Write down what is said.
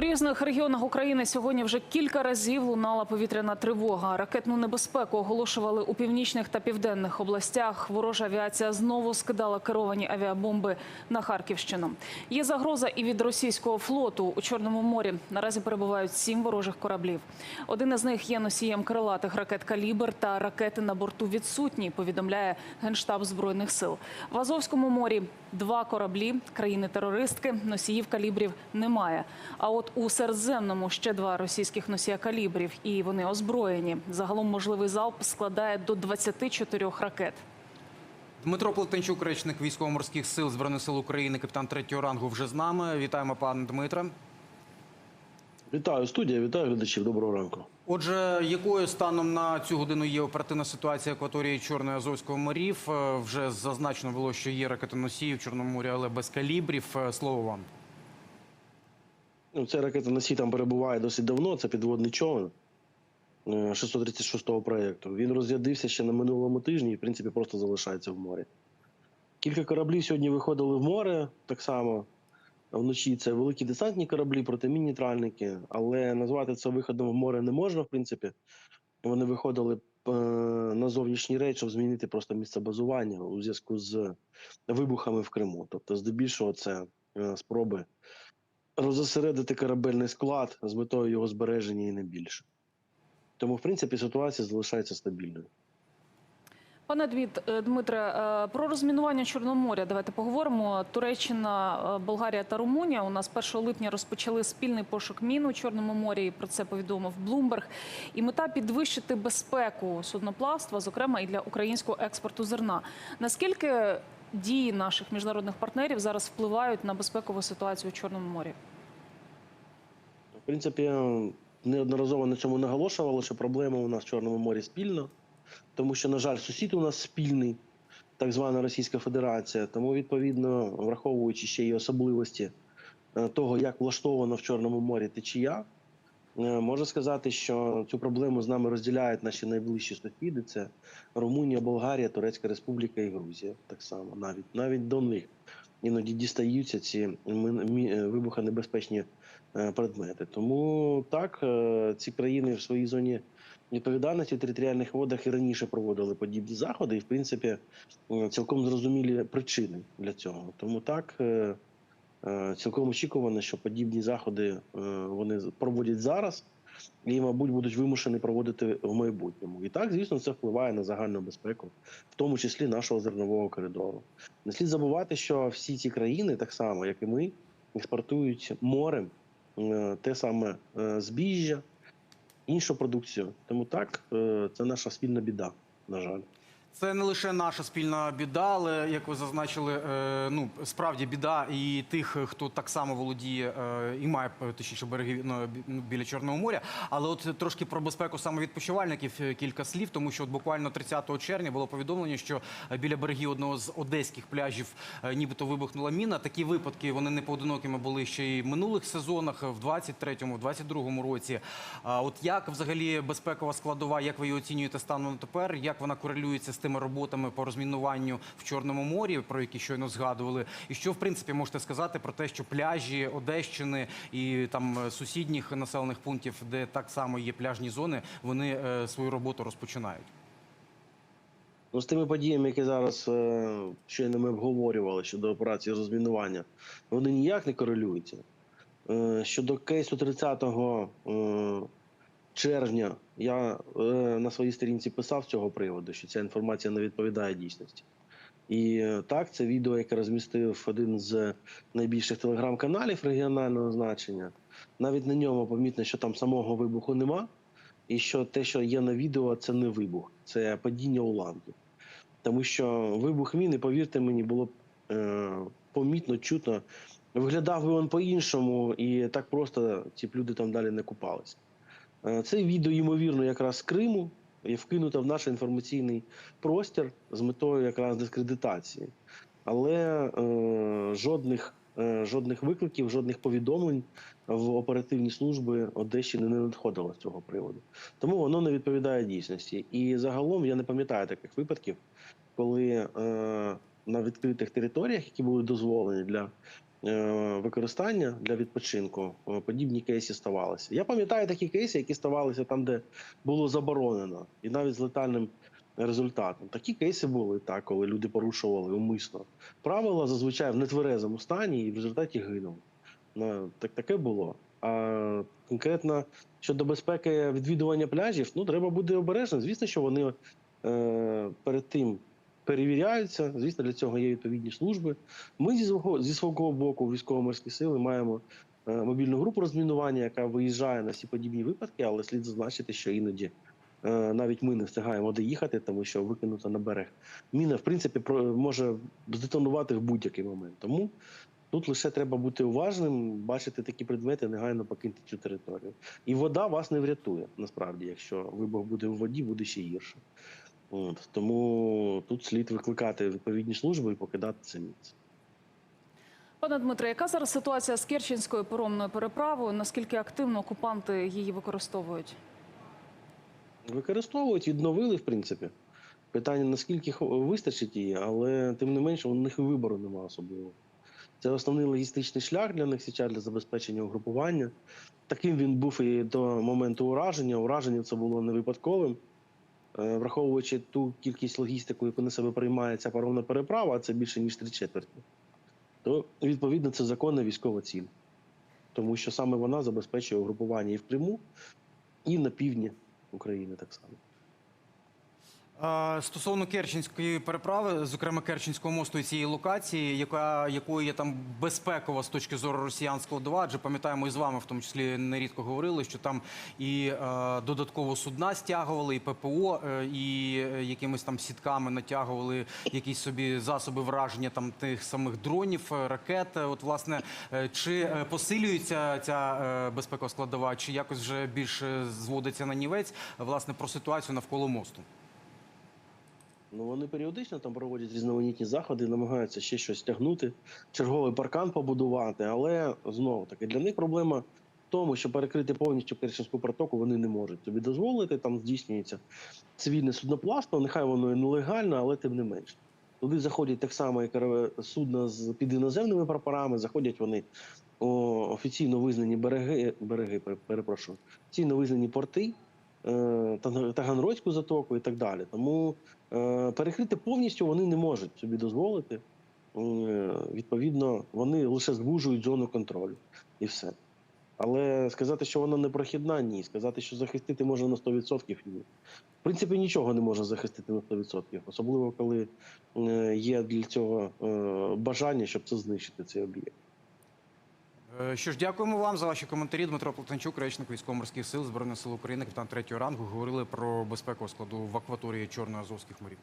Різних регіонах України сьогодні вже кілька разів лунала повітряна тривога. Ракетну небезпеку оголошували у північних та південних областях. Ворожа авіація знову скидала керовані авіабомби на Харківщину. Є загроза і від російського флоту у Чорному морі. Наразі перебувають сім ворожих кораблів. Один із них є носієм крилатих ракет «Калібр» та ракети на борту відсутні. Повідомляє генштаб збройних сил. В Азовському морі два кораблі країни-терористки. Носіїв калібрів немає. А от у Середземному ще два російських носія калібрів, і вони озброєні. Загалом можливий залп складає до 24 ракет. Дмитро Плетенчук, речник військово-морських сил Збройних сил України, капітан третього рангу, вже з нами. Вітаємо, пане Дмитре. Вітаю студія, вітаю глядачів. Доброго ранку. Отже, якою станом на цю годину є оперативна ситуація акваторії Чорного і Азовського морів? Е, Вже зазначено було, що є ракетоносії в Чорному морі, але без калібрів. Е, Слово вам. Ну, ця ракета там перебуває досить давно. Це підводний човен е, 636-го проєкту. Він розрядився ще на минулому тижні і, в принципі, просто залишається в морі. Кілька кораблів сьогодні виходили в море так само. Вночі це великі десантні кораблі, протимінні-тральники, але назвати це виходом в море не можна, в принципі. Вони виходили е, на зовнішній рейд, щоб змінити просто місце базування у зв'язку з вибухами в Криму. Тобто, здебільшого, це е, спроби розосередити корабельний склад з метою його збереження і не більше. Тому, в принципі, ситуація залишається стабільною. Пане Двіт, е, Дмитре, е, про розмінування Чорного моря давайте поговоримо. Туреччина, е, Болгарія та Румунія у нас 1 липня розпочали спільний пошук мін у Чорному морі. і Про це повідомив Блумберг. І мета підвищити безпеку судноплавства, зокрема і для українського експорту зерна. Наскільки дії наших міжнародних партнерів зараз впливають на безпекову ситуацію у Чорному морі? В принципі, неодноразово на цьому наголошували, що проблема у нас в Чорному морі спільна, тому що, на жаль, сусід у нас спільний, так звана Російська Федерація. Тому, відповідно, враховуючи ще й особливості е, того, як влаштовано в Чорному морі течія, е, можу сказати, що цю проблему з нами розділяють наші найближчі сусіди: це Румунія, Болгарія, Турецька Республіка і Грузія. Так само, навіть навіть до них іноді дістаються ці е, вибухонебезпечні предмети. Тому так, е, ці країни в своїй зоні відповідальності в територіальних водах і раніше проводили подібні заходи, і в принципі е, цілком зрозумілі причини для цього. Тому так. е, е, Цілком очікувано, що подібні заходи е, вони проводять зараз і, мабуть, будуть вимушені проводити в майбутньому. І так, звісно, це впливає на загальну безпеку, в тому числі нашого зернового коридору. Не слід забувати, що всі ці країни, так само як і ми, експортують морем е, те саме е, збіжжя, іншу продукцію. Тому так, е, це наша спільна біда, на жаль. Це не лише наша спільна біда, але як ви зазначили, е, ну справді біда і тих, хто так само володіє е, і має е, точніше береги ну, ну, біля Чорного моря. Але от трошки про безпеку саме відпочивальників кілька слів, тому що от буквально 30 червня було повідомлення, що біля берегів одного з одеських пляжів нібито вибухнула міна. Такі випадки вони не поодинокими були ще й в минулих сезонах, в 23-му, в 22-му році. От як взагалі безпекова складова, як ви її оцінюєте станом тепер? Як вона корелюється з тими роботами по розмінуванню в Чорному морі, про які щойно згадували? І що в принципі можете сказати про те, що пляжі Одещини і там е, сусідніх населених пунктів, де так само є пляжні зони, вони е, свою роботу розпочинають? Ну, з тими подіями, які зараз е, щойно ми обговорювали щодо операції розмінування, вони ніяк не корелюються. Щодо кейсу 30 е, червня, я е, на своїй сторінці писав з цього приводу, що ця інформація не відповідає дійсності. І е, так, це відео, яке розмістив один з найбільших телеграм-каналів регіонального значення. Навіть на ньому помітно, що там самого вибуху нема, і що те, що є на відео, це не вибух, це падіння уламків. Тому що вибух міни, повірте мені, було е, помітно, чутно. Виглядав би він по-іншому, і так просто ці б люди там далі не купались. Е, це відео, ймовірно, якраз з Криму і вкинуто в наш інформаційний простір з метою якраз дискредитації. Але е, жодних, е, жодних викликів, жодних повідомлень в оперативні служби Одещини не надходило з цього приводу. Тому воно не відповідає дійсності. І загалом я не пам'ятаю таких випадків, коли е, на відкритих територіях, які були дозволені для використання для відпочинку, е, подібні кейси ставалися. Я пам'ятаю такі кейси, які ставалися там, де було заборонено, і навіть з летальним результатом. Такі кейси були так, коли люди порушували умисно правила зазвичай в нетверезому стані і в результаті гинули. Ну, так таке було. А конкретно щодо безпеки відвідування пляжів, ну треба бути обережним. Звісно, що вони е, перед тим перевіряються. Звісно, для цього є відповідні служби. Ми зі свого зі свого боку, військово-морські сили, маємо е, мобільну групу розмінування, яка виїжджає на всі подібні випадки, але слід зазначити, що іноді. е, Навіть ми не встигаємо доїхати, тому що викинута на берег. Міна, в принципі, може здетонувати в будь-який момент. Тому Тут лише треба бути уважним, бачити такі предмети, негайно покиньте цю територію. І вода вас не врятує, насправді, якщо вибух буде в воді, буде ще гірше. От. Тому тут слід викликати відповідні служби і покидати це місце. Пане Дмитре, яка зараз ситуація з Керченською паромною переправою? Наскільки активно окупанти її використовують? Використовують, відновили, в принципі. Питання, наскільки вистачить її, але тим не менше, у них і вибору немає особливого. Це основний логістичний шлях для них зараз для забезпечення угрупування. Таким він був і до моменту ураження. Ураження це було не випадковим. Е, Враховуючи ту кількість логістику, яку на себе приймає ця паромна переправа, а це більше ніж три четверті, то відповідно це законна військова ціль. Тому що саме вона забезпечує угрупування і в Криму, і на півдні України так само. Стосовно Керченської переправи, зокрема Керченського мосту і цієї локації, яка якою є там безпекова з точки зору росіян складова, адже пам'ятаємо і з вами, в тому числі нерідко говорили, що там і е, додатково судна стягували, і ППО, е, і е, якимись там сітками натягували якісь собі засоби враження там тих самих дронів, ракет. От власне, чи посилюється ця е, безпекова складова, чи якось вже більше зводиться на нівець власне про ситуацію навколо мосту? Ну вони періодично там проводять різноманітні заходи, намагаються ще щось тягнути, черговий паркан побудувати. Але знову таки для них проблема в тому, що перекрити повністю Керченську протоку вони не можуть собі дозволити. Там здійснюється цивільне судноплавство, нехай воно і нелегально, але тим не менше. Туди заходять так само, як судна з під іноземними прапорами. Заходять вони у офіційно визнані береги, береги перепрошую, офіційно визнані порти, е, Таганрозьку затоку і так далі. Тому Е, перекрити повністю вони не можуть собі дозволити. Е, Відповідно, вони лише звужують зону контролю і все. Але сказати, що вона непрохідна, ні. Сказати, що захистити можна на 100% ні. В принципі, нічого не може захистити на 100%, особливо коли є для цього бажання, щоб це знищити цей об'єкт. Е, Що ж, дякуємо вам за ваші коментарі. Дмитро Платанчук, речник військово-морських сил Збройних сил України, капітан третього рангу, говорили про безпекову складу в акваторії Чорно-Азовських морів.